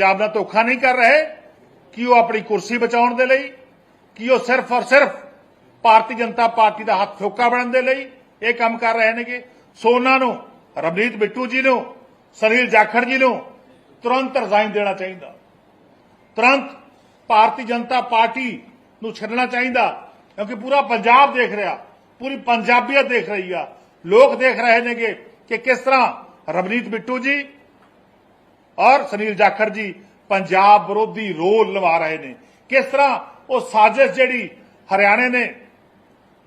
ਪੰਜਾਬ ਦਾ ਧੋਖਾ ਨਹੀਂ ਕਰ ਰਹੇ, ਕਿ ਉਹ ਆਪਣੀ ਕੁਰਸੀ ਬਚਾਉਣ ਦੇ ਲਈ, ਕਿ ਉਹ ਸਿਰਫ ਔਰ ਸਿਰਫ ਭਾਰਤੀ ਜਨਤਾ ਪਾਰਟੀ ਦਾ ਹੱਥ ਠੋਕਾ ਬਣਨ ਦੇ ਲਈ ਇਹ ਕੰਮ ਕਰ ਰਹੇ ਨੇਗੇ। ਸੋ ਉਹਨਾਂ ਨੂੰ, ਰਵਨੀਤ ਬਿੱਟੂ ਜੀ ਨੂੰ ਸੁਨੀਲ ਜਾਖੜ ਜੀ ਨੂੰ ਤੁਰੰਤ ਰਿਜ਼ਾਈਨ ਦੇਣਾ ਚਾਹੀਦਾ। ਤੁਰੰਤ ਭਾਰਤੀ ਜਨਤਾ ਪਾਰਟੀ ਨੂੰ ਛੱਡਣਾ ਚਾਹੀਦਾ, ਕਿਉਂਕਿ ਪੂਰਾ ਪੰਜਾਬ ਦੇਖ ਰਿਹਾ, ਪੂਰੀ ਪੰਜਾਬੀਅਤ ਦੇਖ ਰਹੀ ਆ। ਲੋਕ ਦੇਖ ਰਹੇ ਨੇਗੇ ਕਿ ਕਿਸ ਤਰ੍ਹਾਂ ਰਵਨੀਤ ਬਿੱਟੂ ਜੀ ਔਰ ਸੁਨੀਲ ਜਾਖੜ ਜੀ ਪੰਜਾਬ ਵਿਰੋਧੀ ਰੋਲ ਨਿਭਾ ਰਹੇ ਨੇ। ਕਿਸ ਤਰ੍ਹਾਂ ਉਹ ਸਾਜ਼ਿਸ਼ ਜਿਹੜੀ ਹਰਿਆਣੇ ਨੇ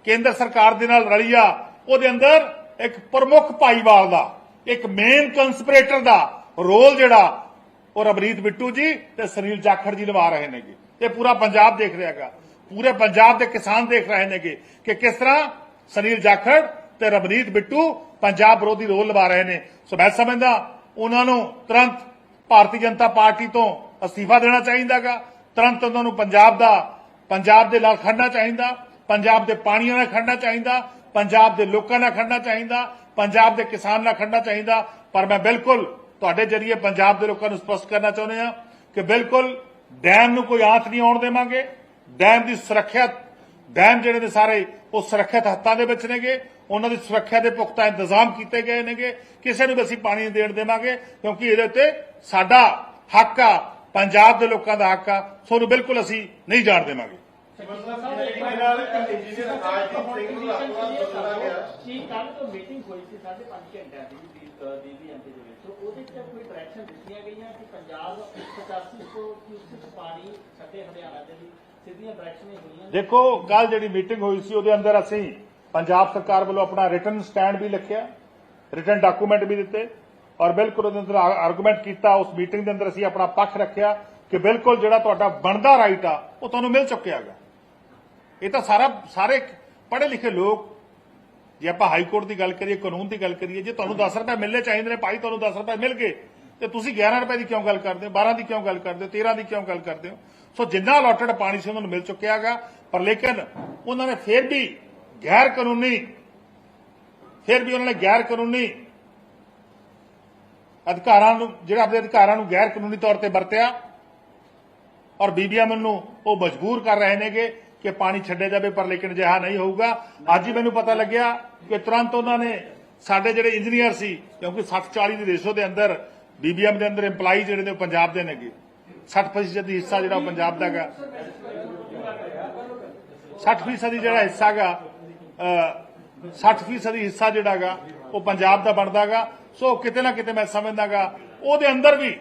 ਕੇਂਦਰ ਸਰਕਾਰ ਦੇ ਨਾਲ ਰਲੀ ਆ, ਉਹਦੇ ਅੰਦਰ ਇੱਕ ਪ੍ਰਮੁੱਖ ਭਾਈਵਾਲ ਦਾ, ਇੱਕ ਮੇਨ ਕੰਸਪੀਰੇਟਰ ਦਾ ਰੋਲ ਜਿਹੜਾ, ਉਹ ਰਵਨੀਤ ਬਿੱਟੂ ਜੀ ਤੇ ਸੁਨੀਲ ਜਾਖੜ ਜੀ ਨਿਭਾ ਰਹੇ ਨੇਗੇ। ਇਹ ਪੂਰਾ ਪੰਜਾਬ ਦੇਖ ਰਿਹਾਗਾ ਪੂਰੇ ਪੰਜਾਬ ਦੇ ਕਿਸਾਨ ਦੇਖ ਰਹੇ ਨੇਗੇ ਕਿ ਕਿਸ ਤਰ੍ਹਾਂ ਸੁਨੀਲ ਜਾਖੜ ਤੇ ਰਵਨੀਤ ਬਿੱਟੂ ਪੰਜਾਬ ਵਿਰੋਧੀ ਰੋਲ ਨਿਭਾ ਰਹੇ ਨੇ। ਸੋ ਮੈਂ ਸਮਝਦਾ, ਉਹਨਾਂ ਨੂੰ ਤੁਰੰਤ ਭਾਰਤੀ ਜਨਤਾ ਪਾਰਟੀ ਤੋਂ ਅਸਤੀਫਾ ਦੇਣਾ ਚਾਹੀਦਾਗਾ। ਤੁਰੰਤ ਉਹਨਾਂ ਨੂੰ ਪੰਜਾਬ ਦਾ, ਪੰਜਾਬ ਦੇ ਨਾਲ ਖੜਨਾ ਚਾਹੀਦਾ, ਪੰਜਾਬ ਦੇ ਪਾਣੀਆਂ ਨਾਲ ਖੜਨਾ ਚਾਹੀਦਾ, ਪੰਜਾਬ ਦੇ ਲੋਕਾਂ ਨਾਲ ਖੜਨਾ ਚਾਹੀਦਾ, ਪੰਜਾਬ ਦੇ ਕਿਸਾਨ ਨਾਲ ਖੜਨਾ ਚਾਹੀਦਾ। ਪਰ ਮੈਂ ਬਿਲਕੁਲ ਤੁਹਾਡੇ ਜਰੀਏ ਪੰਜਾਬ ਦੇ ਲੋਕਾਂ ਨੂੰ ਸਪਸ਼ਟ ਕਰਨਾ ਚਾਹੁੰਦੇ ਹਾਂ ਕਿ ਬਿਲਕੁਲ ਡੈਮ ਨੂੰ ਕੋਈ ਆਂਚ ਨਹੀਂ ਆਉਣ ਦੇਵਾਂਗੇ। ਡੈਮ ਦੀ ਸੁਰੱਖਿਆ ਡੈਮ ਜਿਹੜੇ ਨੇ ਸਾਰੇ, ਉਹ ਸੁਰੱਖਿਅਤ ਹੱਥਾਂ ਦੇ ਵਿੱਚ ਨੇਗੇ, ਉਹਨਾਂ ਦੀ ਸੁਰੱਖਿਆ ਦੇ ਪੁਖਤਾ ਇੰਤਜ਼ਾਮ ਕੀਤੇ ਗਏ ਨੇਗੇ, ਕਿਸੇ ਨੂੰ ਵੀ ਅਸੀਂ ਪਾਣੀ ਨਹੀਂ ਦੇਣ ਦੇਵਾਂਗੇ, ਕਿਉਂਕਿ ਇਹਦੇ ਉੱਤੇ ਸਾਡਾ ਹੱਕ ਆ, ਪੰਜਾਬ ਦੇ ਲੋਕਾਂ ਦਾ ਹੱਕ ਆ ਸੋ ਬਿਲਕੁਲ ਅਸੀਂ ਨਹੀਂ ਜਾਣ ਦੇਵਾਂਗੇ। ਪੰਜਾਬ 85 ਤੋਂ ਕਿਊਸਿਕ ਪਾਣੀ ਛੱਡੇ ਹਰਿਆਣਾ ਦੇ ਲਈ। ਦੇਖੋ ਕੱਲ ਜਿਹੜੀ ਮੀਟਿੰਗ ਹੋਈ ਸੀ, ਉਹਦੇ ਅੰਦਰ ਅਸੀਂ ਪੰਜਾਬ ਸਰਕਾਰ ਵੱਲੋਂ ਆਪਣਾ ਰਿਟਰਨ ਸਟੈਂਡ ਵੀ ਲਿਖਿਆ ਰਿਟਰਨ ਡਾਕੂਮੈਂਟ ਵੀ ਦਿੱਤੇ ਔਰ ਬਿਲਕੁਲ ਉਹਦੇ ਅੰਦਰ ਆਰਗੂਮੈਂਟ ਕੀਤਾ। ਉਸ ਮੀਟਿੰਗ ਦੇ ਅੰਦਰ ਅਸੀਂ ਆਪਣਾ ਪੱਖ ਰੱਖਿਆ ਕਿ ਬਿਲਕੁਲ ਜਿਹੜਾ ਤੁਹਾਡਾ ਬਣਦਾ ਰਾਈਟ ਆ, ਉਹ ਤੁਹਾਨੂੰ ਮਿਲ ਚੁੱਕਿਆ ਹੈਗਾ। ਇਹ ਤਾਂ ਸਾਰਾ ਸਾਰੇ ਪੜ੍ਹੇ ਲਿਖੇ ਲੋਕ, ਜੇ ਆਪਾਂ ਹਾਈ ਕੋਰਟ ਦੀ ਗੱਲ ਕਰੀਏ, ਕਾਨੂੰਨ ਦੀ ਗੱਲ ਕਰੀਏ, ਜੇ ਤੁਹਾਨੂੰ 10 ਰੁਪਏ ਮਿਲਨੇ ਚਾਹੀਦੇ ਨੇ, ਭਾਈ ਤੁਹਾਨੂੰ 10 ਰੁਪਏ ਮਿਲ ਗਏ, ਤੇ ਤੁਸੀਂ 11 ਰੁਪਏ ਦੀ ਕਿਉਂ ਗੱਲ ਕਰਦੇ ਹੋ 12 ਦੀ ਕਿਉਂ ਗੱਲ ਕਰਦੇ ਹੋ 13 ਦੀ ਕਿਉਂ ਗੱਲ ਕਰਦੇ ਹੋ? ਸੋ ਜਿੰਨਾ ਅਲਾਟਡ ਪਾਣੀ ਸੀ, ਉਹਨਾਂ ਨੂੰ ਮਿਲ ਚੁੱਕਿਆ ਹੈਗਾ। ਪਰ ਲੇਕਿਨ ਉਹਨਾਂ ਨੇ ਫਿਰ ਵੀ ਗੈਰ ਕਾਨੂੰਨੀ, ਫਿਰ ਵੀ ਉਹਨਾਂ ਨੇ ਗੈਰ ਕਾਨੂੰਨੀ ਅਧਿਕਾਰਾਂ ਨੂੰ, ਜਿਹੜਾ ਆਪਣੇ ਅਧਿਕਾਰਾਂ ਨੂੰ ਗੈਰ ਕਾਨੂੰਨੀ ਤੌਰ ਤੇ ਵਰਤਿਆ ਔਰ ਬੀਬੀਐਮ ਨੂੰ ਉਹ ਮਜਬੂਰ ਕਰ ਰਹੇ ਨੇਗੇ ਕਿ ਪਾਣੀ ਛੱਡਿਆ ਜਾਵੇ, ਪਰ ਲੇਕਿਨ ਅਜਿਹਾ ਨਹੀਂ ਹੋਊਗਾ। ਅੱਜ ਹੀ ਮੈਨੂੰ ਪਤਾ ਲੱਗਿਆ ਕਿ ਤੁਰੰਤ ਉਹਨਾਂ ਨੇ ਸਾਡੇ ਜਿਹੜੇ ਇੰਜੀਨੀਅਰ ਸੀ, ਕਿਉਂਕਿ 60 40 ਦੇ ਰੇਸ਼ੋ ਦੇ ਅੰਦਰ, ਬੀਬੀਐਮ ਦੇ ਅੰਦਰ EMPLOYE ਜਿਹੜੇ ਨੇ ਉਹ ਪੰਜਾਬ ਦੇ ਨੇਗੇ। 60% ਦੀ ਹਿੱਸਾ ਜਿਹੜਾ ਉਹ ਪੰਜਾਬ ਦਾ ਹੈਗਾ। 60% ਦੀ ਜਿਹੜਾ ਹਿੱਸਾ ਹੈਗਾ ਅਹ, 60% ਦੀ ਹਿੱਸਾ ਜਿਹੜਾ ਹੈਗਾ ਉਹ ਪੰਜਾਬ ਦਾ ਬਣਦਾਗਾ ਸੋ ਕਿਤੇ ਨਾ ਕਿਤੇ ਮੈਂ ਸਮਝਦਾਗਾ ਉਹਦੇ ਅੰਦਰ ਵੀ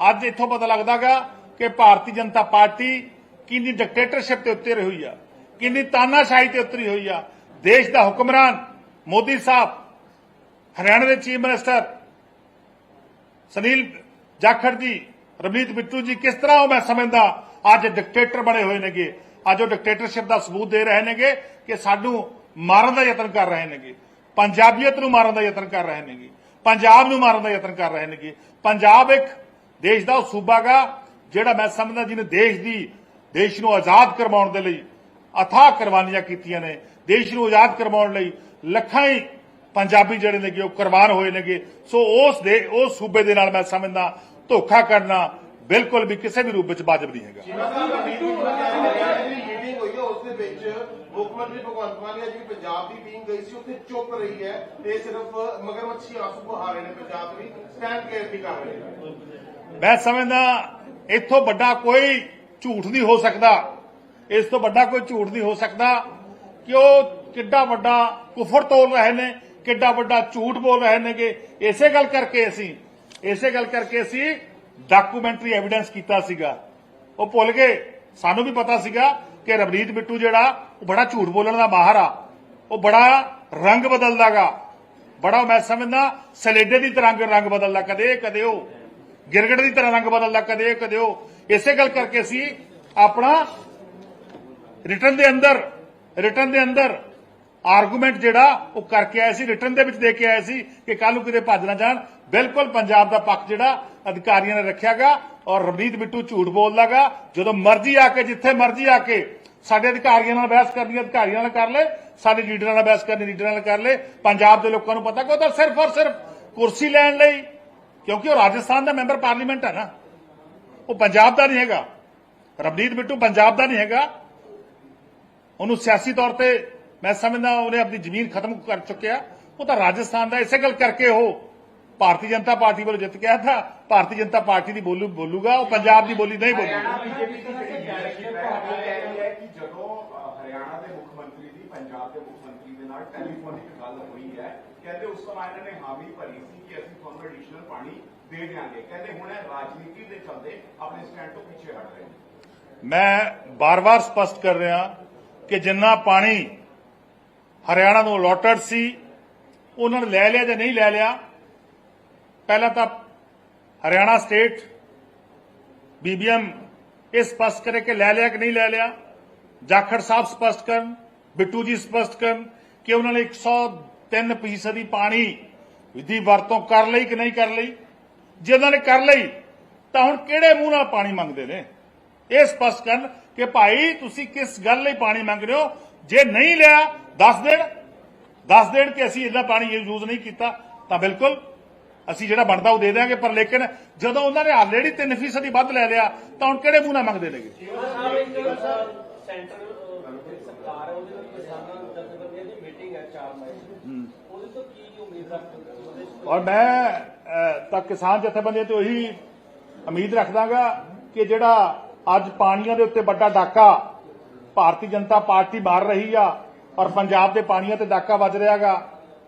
ਅੱਜ ਇੱਥੋਂ ਪਤਾ ਲੱਗਦਾਗਾ ਕਿ ਭਾਰਤੀ ਜਨਤਾ ਪਾਰਟੀ ਕਿੰਨੀ ਡਿਕਟੇਟਰਸ਼ਿਪ ਤੇ ਉਤਰੀ ਹੋਈ ਆ ਕਿੰਨੀ ਤਾਨਾਸ਼ਾਹੀ ਤੇ ਉਤਰੀ ਹੋਈ ਆ। ਦੇਸ਼ ਦਾ ਹੁਕਮਰਾਨ ਮੋਦੀ ਸਾਹਿਬ ਹਰਿਆਣਾ ਦੇ ਚੀਫ ਮਿਨਿਸਟਰ ਸੁਨੀਲ ਜਾਖੜ ਜੀ ਰਵਨੀਤ ਬਿੱਟੂ ਜੀ, ਕਿਸ ਤਰ੍ਹਾਂ ਉਹ ਮੈਂ ਸਮਝਦਾ? ਅੱਜ ਡਿਕਟੇਟਰ ਬਣੇ ਹੋਏ ਨੇਗੇ। ਅੱਜ ਉਹ ਡਿਕਟੇਟਰਸ਼ਿਪ ਦਾ ਸਬੂਤ ਦੇ ਰਹੇ ਨੇਗੇ ਕਿ ਸਾਨੂੰ ਮਾਰਨ ਦਾ ਯਤਨ ਕਰ ਰਹੇ ਨੇਗੇ। ਪੰਜਾਬੀਅਤ ਨੂੰ ਮਾਰਨ ਦਾ ਯਤਨ ਕਰ ਰਹੇ ਨੇਗੇ। ਪੰਜਾਬ ਨੂੰ ਮਾਰਨ ਦਾ ਯਤਨ ਕਰ ਰਹੇ ਨੇਗੇ। ਪੰਜਾਬ ਇੱਕ ਦੇਸ਼ ਦਾ ਉਹ ਸੂਬਾ ਗਾ, ਜਿਹੜਾ ਮੈਂ ਸਮਝਦਾ ਜਿਹਨੇ ਦੇਸ਼ ਦੀ, ਦੇਸ਼ ਨੂੰ ਆਜ਼ਾਦ ਕਰਵਾਉਣ ਦੇ ਲਈ ਅਥਾਹ ਕੁਰਬਾਨੀਆਂ ਕੀਤੀਆਂ ਨੇ। ਦੇਸ਼ ਨੂੰ ਆਜ਼ਾਦ ਕਰਵਾਉਣ ਲਈ ਲੱਖਾਂ ਹੀ ਪੰਜਾਬੀ ਜਿਹੜੇ ਨੇਗੇ ਉਹ ਕੁਰਬਾਨ ਹੋਏ ਨੇਗੇ। ਸੋ ਉਸ ਦੇ ਉਸ ਸੂਬੇ ਦੇ ਨਾਲ ਮੈਂ ਸਮਝਦਾ ਧੋਖਾ ਕਰਨਾ ਬਿਲਕੁਲ ਵੀ ਕਿਸੇ ਵੀ ਰੂਪ ਵਿੱਚ ਵਾਜਬ ਨਹੀਂ ਹੈਗਾ। ਮੀਟਿੰਗ ਹੋਈ ਹੈ ਉਸ ਦੇ ਵਿੱਚ ਮੁੱਖ ਮੰਤਰੀ ਭਗਵੰਤ ਮਾਨ ਨੇ ਜਿਹੜੀ ਪੰਜਾਬ ਦੀ ਟੀਮ ਗਈ ਸੀ ਉੱਥੇ ਚੁੱਪ ਰਹੀ ਹੈ ਤੇ ਸਿਰਫ ਮਗਰਮੱਛੀ ਆਂਸੂ ਬਹਾ ਰਹੇ ਨੇ ਪੰਜਾਬ ਦੀ ਸਟੈਂਡ ਕੇਅਰ ਨਹੀਂ ਕਰ ਰਹੇ ਮੈਂ ਸਮਝਦਾ ਇੱਥੋਂ ਵੱਡਾ ਕੋਈ ਝੂਠ ਨਹੀਂ ਹੋ ਸਕਦਾ। ਇਸ ਤੋਂ ਵੱਡਾ ਕੋਈ ਝੂਠ ਨਹੀਂ ਹੋ ਸਕਦਾ ਕਿ ਉਹ ਕਿੱਡਾ ਵੱਡਾ ਕੁਫਰ ਤੋਲ ਰਹੇ ਨੇ ਕਿੱਡਾ ਵੱਡਾ ਝੂਠ ਬੋਲ ਰਹੇ ਨੇਗੇ। ਇਸੇ ਗੱਲ ਕਰਕੇ ਅਸੀਂ, ਇਸੇ ਗੱਲ ਕਰਕੇ ਅਸੀਂ ਡਾਕੂਮੈਂਟਰੀ ਐਵੀਡੈਂਸ ਕੀਤਾ ਸੀਗਾ। ਉਹ ਭੁੱਲ ਗਏ। ਸਾਨੂੰ ਵੀ ਪਤਾ ਸੀਗਾ ਕਿ ਰਵਨੀਤ ਬਿੱਟੂ ਜਿਹੜਾ, ਉਹ ਬੜਾ ਝੂਠ ਬੋਲਣ ਦਾ ਮਾਹਰ ਆ। ਉਹ ਬੜਾ ਰੰਗ ਬਦਲਦਾਗਾ। ਬੜਾ, ਮੈਂ ਸਮਝਦਾ, ਸਲੇਡੇ ਦੀ ਤਰ੍ਹਾਂ ਰੰਗ ਬਦਲਦਾ, ਕਦੇ ਕਦੇ ਉਹ। ਗਿਰਗੜ ਦੀ ਤਰ੍ਹਾਂ ਰੰਗ ਬਦਲਦਾ, ਕਦੇ ਕਦੇ ਉਹ। ਇਸੇ ਗੱਲ ਕਰਕੇ ਅਸੀਂ ਆਪਣਾ ਰਿਟਰਨ ਦੇ ਅੰਦਰ ਰਿਟਰਨ ਦੇ ਅੰਦਰ ਆਰਗੂਮੈਂਟ ਜਿਹੜਾ ਉਹ ਕਰਕੇ ਆਏ ਸੀ, ਰਿਟਰਨ ਦੇ ਵਿੱਚ ਦੇ ਕੇ ਆਏ ਸੀ ਕਿ ਕੱਲ ਨੂੰ ਕਿਤੇ ਭੱਜ ਨਾ ਜਾਣ। ਬਿਲਕੁਲ ਪੰਜਾਬ ਦਾ ਪੱਖ ਜਿਹੜਾ ਅਧਿਕਾਰੀਆਂ ਨੇ ਰੱਖਿਆਗਾ ਔਰ ਰਵਨੀਤ ਬਿੱਟੂ ਝੂਠ ਬੋਲਦਾਗਾ ਜਦੋਂ ਮਰਜ਼ੀ ਆ ਕੇ, ਜਿੱਥੇ ਮਰਜ਼ੀ ਆ ਕੇ ਸਾਡੇ ਅਧਿਕਾਰੀਆਂ ਨਾਲ ਬਹਿਸ ਕਰਨੀ ਅਧਿਕਾਰੀਆਂ ਨਾਲ ਕਰ ਲੈ, ਸਾਡੇ ਲੀਡਰਾਂ ਨਾਲ ਬਹਿਸ ਕਰਨੀ, ਲੀਡਰਾਂ ਨਾਲ ਕਰ ਲੈ। ਪੰਜਾਬ ਦੇ ਲੋਕਾਂ ਨੂੰ ਪਤਾ ਕਿ ਉਹ ਤਾਂ ਸਿਰਫ ਔਰ ਸਿਰਫ ਕੁਰਸੀ ਲੈਣ ਲਈ, ਕਿਉਂਕਿ ਉਹ ਰਾਜਸਥਾਨ ਦਾ ਮੈਂਬਰ ਪਾਰਲੀਮੈਂਟ ਹੈ ਨਾ। ਉਹ ਪੰਜਾਬ ਦਾ ਨਹੀਂ ਹੈਗਾ। ਰਵਨੀਤ ਬਿੱਟੂ ਪੰਜਾਬ ਦਾ ਨਹੀਂ ਹੈਗਾ। ਉਹਨੂੰ ਸਿਆਸੀ ਤੌਰ ਤੇ ਮੈਂ ਸਮਝਦਾ ਉਹਨੇ ਆਪਣੀ ਜ਼ਮੀਨ ਖਤਮ ਕਰ ਚੁੱਕਿਆ। ਉਹ ਤਾਂ ਰਾਜਸਥਾਨ ਦਾ ਇਸੇ ਗੱਲ ਕਰਕੇ ਉਹ ਭਾਰਤੀ ਜਨਤਾ ਪਾਰਟੀ ਵੱਲੋਂ ਜਿੱਤ ਗਿਆ ਥਾ ਭਾਰਤੀ ਜਨਤਾ ਪਾਰਟੀ ਦੀ ਬੋਲੂ ਬੋਲੂਗਾ ਉਹ ਪੰਜਾਬ ਦੀ ਬੋਲੀ ਨਹੀਂ ਬੋਲੂਗਾ। ਜਦੋਂ ਹਰਿਆਣਾ ਦੇ ਮੁੱਖ ਮੰਤਰੀ ਦੀ ਪੰਜਾਬ ਦੇ ਮੁੱਖ ਮੰਤਰੀ ਦੇ ਨਾਲ ਟੈਲੀਫੋਨਿਕ ਗੱਲ ਹੋਈ ਹੈ ਕਹਿੰਦੇ ਉਸ ਸਮਾਂ ਇਹਨਾਂ ਨੇ ਹਾਮੀ ਭਰੀ ਸੀ ਕਿ ਅਸੀਂ ਤੁਹਾਨੂੰ ਐਡੀਸ਼ਨਲ ਪਾਣੀ ਦੇ ਦਿਆਂਗੇ। ਕਹਿੰਦੇ ਹੁਣ ਇਹ ਰਾਜਨੀਤੀ ਦੇ ਚਲਦੇ ਆਪਣੇ ਸਟੈਂਡ ਤੋਂ ਪਿੱਛੇ ਹਟ ਰਹੇ ਨੇ। ਮੈਂ ਬਾਰ-ਬਾਰ ਸਪਸ਼ਟ ਕਰ ਰਿਹਾ ਕਿ ਜਿੰਨਾ ਪਾਣੀ ਹਰਿਆਣਾ ਨੂੰ ਅਲੋਟਡ ਸੀ। ਉਹਨਾਂ ਨੇ ਲੈ ਲਿਆ ਜਾਂ ਨਹੀਂ ਲੈ ਲਿਆ। ਪਹਿਲਾਂ ਤਾਂ ਹਰਿਆਣਾ ਸਟੇਟ ਬੀਬੀਐਮ ਇਹ ਸਪਸ਼ਟ ਕਰੇ ਕਿ ਲੈ ਲਿਆ ਕਿ ਨਹੀਂ ਲੈ ਲਿਆ। ਜਾਖੜ ਸਾਹਿਬ ਸਪਸ਼ਟ ਕਰਨ, ਬਿੱਟੂ ਜੀ ਸਪਸ਼ਟ ਕਰਨ ਕਿ ਉਹਨਾਂ ਨੇ 103 ਫੀਸਦੀ ਪਾਣੀ ਦੀ ਵਰਤੋਂ ਕਰ ਲਈ ਕਿ ਨਹੀਂ ਕਰ ਲਈ। ਜੇ ਉਹਨਾਂ ਨੇ ਕਰ ਲਈ, ਤਾਂ ਹੁਣ ਕਿਹੜੇ ਮੂੰਹ ਨਾਲ ਪਾਣੀ ਮੰਗਦੇ ਨੇ? ਇਹ ਸਪਸ਼ਟ ਕਰਨ ਕਿ ਭਾਈ, ਤੁਸੀਂ ਕਿਸ ਗੱਲ ਲਈ ਪਾਣੀ ਮੰਗ ਰਹੇ ਹੋ? ਜੇ ਨਹੀਂ ਲਿਆ ਦੱਸ ਦੇਣ ਦੱਸ ਦੇਣ ਕਿ ਅਸੀਂ ਇਹਦਾ ਪਾਣੀ ਯੂਜ਼ ਨਹੀਂ ਕੀਤਾ, ਤਾਂ ਬਿਲਕੁਲ ਅਸੀਂ ਜਿਹੜਾ ਬਣਦਾ ਉਹ ਦੇ ਦਿਆਂਗੇ, ਪਰ ਲੇਕਿਨ ਜਦੋਂ ਉਹਨਾਂ ਨੇ ਆਲਰੇਡੀ 3% ਹੀ ਵੱਧ ਲੈ ਲਿਆ, ਤਾਂ ਹੁਣ ਕਿਹੜੇ ਮੂੰਹ ਨਾਲ ਮੰਗਦੇ ਨੇਗੇ? ਸੈਂਟਰ ਸਰਕਾਰ ਉਹਦੇ ਨਾਲ ਕਿਸਾਨਾਂ ਜਥੇਬੰਦੀਆਂ ਦੀ ਮੀਟਿੰਗ ਹੈ 4 ਮਈ ਉਹਦੇ ਤੋਂ ਕੀ ਉਮੀਦ ਰੱਖਦੇ ਔਰ ਮੈਂ ਤਾਂ ਕਿਸਾਨ ਜਥੇਬੰਦੀਆਂ ਤੋਂ ਇਹੀ ਉਮੀਦ ਰੱਖਦਾਗਾ ਕਿ ਜਿਹੜਾ ਅੱਜ ਪਾਣੀਆਂ ਦੇ ਉੱਤੇ ਵੱਡਾ ਡਾਕਾ, ਭਾਰਤੀ ਜਨਤਾ ਪਾਰਟੀ ਮਾਰ ਰਹੀ ਆ ਔਰ ਪੰਜਾਬ ਦੇ ਪਾਣੀਆਂ ਤੇ ਡਾਕਾ ਵੱਜ ਰਿਹਾਗਾ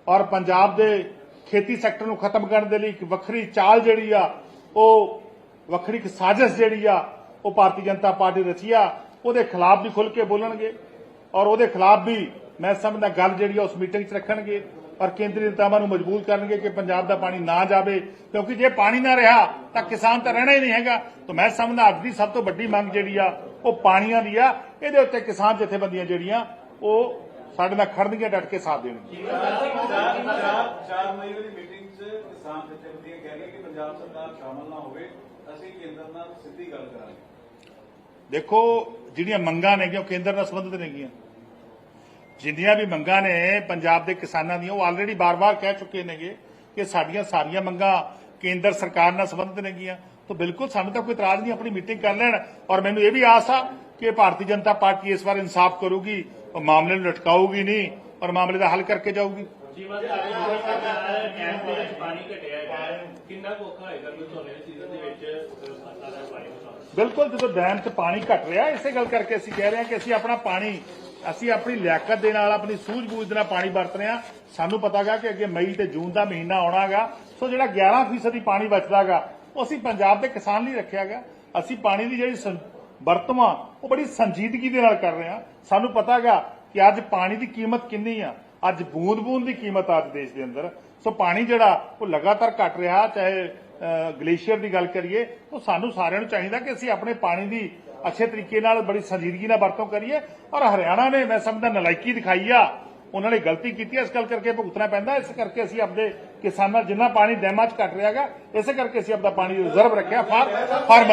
ਔਰ ਪੰਜਾਬ ਦੇ ਖੇਤੀ ਸੈਕਟਰ ਨੂੰ ਖਤਮ ਕਰਨ ਦੇ ਲਈ ਇੱਕ ਵੱਖਰੀ ਚਾਲ ਜਿਹੜੀ ਆ, ਉਹ ਵੱਖਰੀ ਇੱਕ ਸਾਜ਼ਿਸ਼ ਜਿਹੜੀ ਆ, ਉਹ ਭਾਰਤੀ ਜਨਤਾ ਪਾਰਟੀ ਰਚੀ ਆ। ਉਹਦੇ ਖਿਲਾਫ ਵੀ ਖੁੱਲ ਕੇ ਬੋਲਣਗੇ ਔਰ ਉਹਦੇ ਖਿਲਾਫ ਵੀ ਮੈਂ ਸਮਝਦਾ ਗੱਲ ਜਿਹੜੀ ਆ, ਉਸ ਮੀਟਿੰਗ 'ਚ ਰੱਖਣਗੇ ਔਰ ਕੇਂਦਰੀ ਨੇਤਾਵਾਂ ਨੂੰ ਮਜਬੂਰ ਕਰਨਗੇ ਕਿ ਪੰਜਾਬ ਦਾ ਪਾਣੀ ਨਾ ਜਾਵੇ। ਕਿਉਂਕਿ ਜੇ ਪਾਣੀ ਨਾ ਰਿਹਾ, ਤਾਂ ਕਿਸਾਨ ਤਾਂ ਰਹਿਣਾ ਹੀ ਨਹੀਂ ਹੈਗਾ। ਤਾਂ ਮੈਂ ਸਮਝਦਾ ਅੱਜ ਦੀ ਸਭ ਤੋਂ ਵੱਡੀ ਮੰਗ ਜਿਹੜੀ ਆ, ਉਹ ਪਾਣੀਆਂ ਦੀ ਆ। ਇਹਦੇ ਉੱਤੇ ਕਿਸਾਨ ਜਥੇਬੰਦੀਆਂ ਜਿਹੜੀਆਂ, ਉਹ ਸਾਡੇ ਨਾਲ ਖੜਨਗੀਆਂ ਡਟ ਕੇ ਸਾਥ ਦੇਣਗੀਆਂ। ਚਾਰ ਚਾਰ ਮਈ ਦੀ ਮੀਟਿੰਗ 'ਚ ਕਿਸਾਨ ਜਥੇਬੰਦੀਆਂ ਕਹਿ ਰਹੀਆਂ ਕਿ ਪੰਜਾਬ ਸਰਕਾਰ ਸ਼ਾਮਲ ਨਾ ਹੋਵੇ ਅਸੀਂ ਕੇਂਦਰ ਨਾਲ ਸਿੱਧੀ ਗੱਲ ਕਰਾਂਗੇ। ਦੇਖੋ ਜਿਹੜੀਆਂ ਮੰਗਾਂ ਨੇਗੀਆਂ ਉਹ ਕੇਂਦਰ ਨਾਲ ਸੰਬੰਧਿਤ ਨੇਗੀਆਂ। ਜਿੰਨੀਆਂ ਵੀ ਮੰਗਾਂ ਨੇ ਪੰਜਾਬ ਦੇ ਕਿਸਾਨਾਂ ਦੀਆਂ ਉਹ ਆਲਰੇਡੀ ਬਾਰ-ਬਾਰ ਕਹਿ ਚੁੱਕੇ ਨੇਗੇ ਕਿ ਸਾਡੀਆਂ ਸਾਰੀਆਂ ਮੰਗਾਂ ਕੇਂਦਰ ਸਰਕਾਰ ਨਾਲ ਸੰਬੰਧਿਤ ਨੇਗੀਆਂ। ਤਾਂ ਬਿਲਕੁਲ ਸਾਨੂੰ ਤਾਂ ਕੋਈ ਇਤਰਾਜ਼ ਨਹੀਂ ਆਪਣੀ ਮੀਟਿੰਗ ਕਰ ਲੈਣ। ਔਰ ਮੈਨੂੰ ਇਹ ਵੀ ਆਸ ਆ ਕਿ ਭਾਰਤੀ ਜਨਤਾ ਪਾਰਟੀ ਇਸ ਵਾਰ ਇਨਸਾਫ ਕਰੂਗੀ ਉਹ ਮਾਮਲੇ ਨੂੰ ਲਟਕਾਊਗੀ ਨਹੀਂ ਔਰ ਮਾਮਲੇ ਦਾ ਹੱਲ ਕਰਕੇ ਜਾਊਗੀ। ਜੀਵਨ ਦੇ ਆਲੇ ਦੁਆਲੇ ਕੈਂਪ ਦੇ ਵਿੱਚ ਪਾਣੀ ਘਟਿਆ ਹੈ ਕਿੰਨਾ ਕੁ ਔਖਾ ਹੋਏਗਾ ਕਿ ਝੋਨੇ ਦੇ ਸੀਜ਼ਨ ਦੇ ਵਿੱਚ ਫਸਲਾਂ ਦਾ ਪਾਣੀ ਬਚਾਉਣਾ ਬਿਲਕੁਲ ਜਦੋਂ ਡੈਮ 'ਚ ਪਾਣੀ ਘਟ ਰਿਹਾ ਇਸੇ ਗੱਲ ਕਰਕੇ ਅਸੀਂ ਕਹਿ ਰਹੇ ਹਾਂ ਕਿ ਅਸੀਂ ਆਪਣਾ ਪਾਣੀ ਅਸੀਂ ਆਪਣੀ ਲਿਆਕਤ ਦੇ ਨਾਲ ਆਪਣੀ ਸੂਝ-ਬੂਝ ਦੇ ਨਾਲ ਪਾਣੀ ਵਰਤ ਰਹੇ ਹਾਂ। ਸਾਨੂੰ ਪਤਾਗਾ ਕਿ ਅੱਗੇ ਮਈ ਤੇ ਜੂਨ ਦਾ ਮਹੀਨਾ ਆਉਣਾਗਾ ਸੋ ਜਿਹੜਾ 11% ਹੀ ਪਾਣੀ ਬਚਦਾਗਾ ਉਹ ਅਸੀਂ ਪੰਜਾਬ ਦੇ ਕਿਸਾਨ ਲਈ ਰੱਖਿਆਗਾ। ਅਸੀਂ ਪਾਣੀ ਦੀ ਜਿਹੜੀ ਸੰ- ਵਰਤੋਂ ਆ ਉਹ ਬੜੀ ਸੰਜੀਦਗੀ ਦੇ ਨਾਲ ਕਰ ਰਹੇ ਹਾਂ ਸਾਨੂੰ ਹੈਗਾ ਕਿ ਅੱਜ ਪਾਣੀ ਦੀ ਕੀਮਤ ਕਿੰਨੀ ਆ। ਅੱਜ ਬੂੰਦ-ਬੂੰਦ ਦੀ ਕੀਮਤ ਆ ਅੱਜ ਦੇਸ਼ ਦੇ ਅੰਦਰ। ਸੋ ਪਾਣੀ ਜਿਹੜਾ, ਉਹ ਲਗਾਤਾਰ ਘਟ ਰਿਹਾ, ਚਾਹੇ ਗਲੇਸ਼ੀਅਰ ਦੀ ਗੱਲ ਕਰੀਏ, ਉਹ ਸਾਨੂੰ ਸਾਰਿਆਂ ਨੂੰ ਚਾਹੀਦਾ ਕਿ ਅਸੀਂ ਆਪਣੇ ਪਾਣੀ ਦੀ ਅੱਛੇ ਤਰੀਕੇ ਨਾਲ, ਬੜੀ ਸੰਜੀਦਗੀ ਨਾਲ ਵਰਤੋਂ ਕਰੀਏ। ਔਰ ਹਰਿਆਣਾ ਨੇ, ਮੈਂ ਸਮਝਦਾ, ਨਲਾਇਕੀ ਦਿਖਾਈ ਆ। ਉਹਨਾਂ ਨੇ ਗਲਤੀ ਕੀਤੀ ਇਸ ਗੱਲ ਕਰਕੇ ਭੁਗਤਣਾ ਪੈਂਦਾ। ਇਸ ਕਰਕੇ ਅਸੀਂ ਆਪਣੇ ਕਿਸਾਨਾਂ ਜਿੰਨਾ ਪਾਣੀ ਡੈਮਾਂ 'ਚ ਘਟ ਰਿਹਾਗਾ ਇਸੇ ਕਰਕੇ ਅਸੀਂ ਆਪਣਾ ਪਾਣੀ ਰਿਜ਼ਰਵ ਰੱਖਿਆ। For farmer